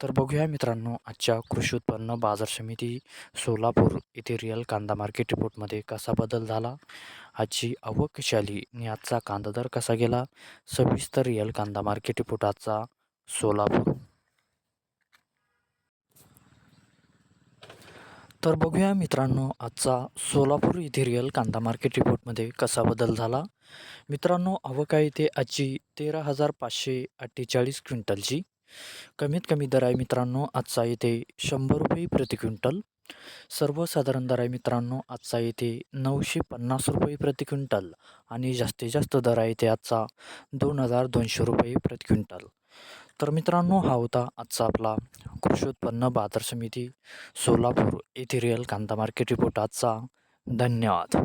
तर बघूया मित्रांनो आजच्या कृषी उत्पन्न बाजार समिती सोलापूर येथे रिअल कांदा मार्केट रिपोर्टमध्ये कसा बदल झाला? आजची आवक कशी आली? आणि आजचा कांदा दर कसा गेला? सविस्तर रिअल कांदा मार्केट रिपोर्ट आजचा सोलापूर. तर बघूया मित्रांनो आजचा सोलापूर येथे रिअल कांदा मार्केट रिपोर्टमध्ये कसा बदल झाला? मित्रांनो आवक ते आजची तेरा हजार पाचशे अठ्ठेचाळीस क्विंटलची. कमीत कमी दर आहे मित्रांनो आजचा येथे शंभर रुपये प्रति क्विंटल. सर्वसाधारण दर आहे मित्रांनो आजचा येथे नऊशे पन्नास रुपये प्रति क्विंटल आणि जास्तीत जास्त दर आहे ते आजचा दोन हजार दोनशे रुपये प्रति क्विंटल. तर मित्रांनो हा होता आजचा आपला कृषी उत्पन्न बाजार समिती सोलापूर येथे रिअल कांदा मार्केट रिपोर्ट आजचा. धन्यवाद.